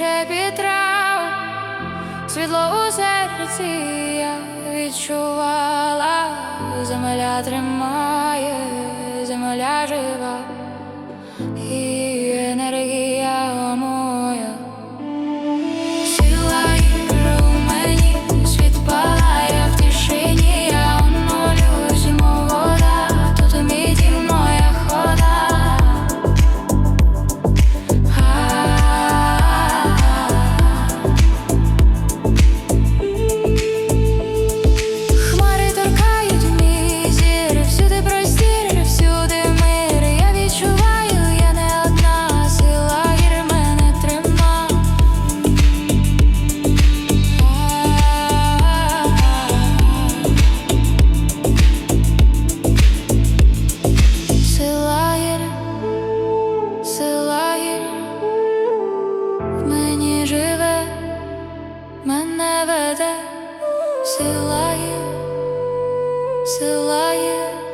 шепіт трав, світло у серці я відчувала, земля тримала. мене веде, силає, силає.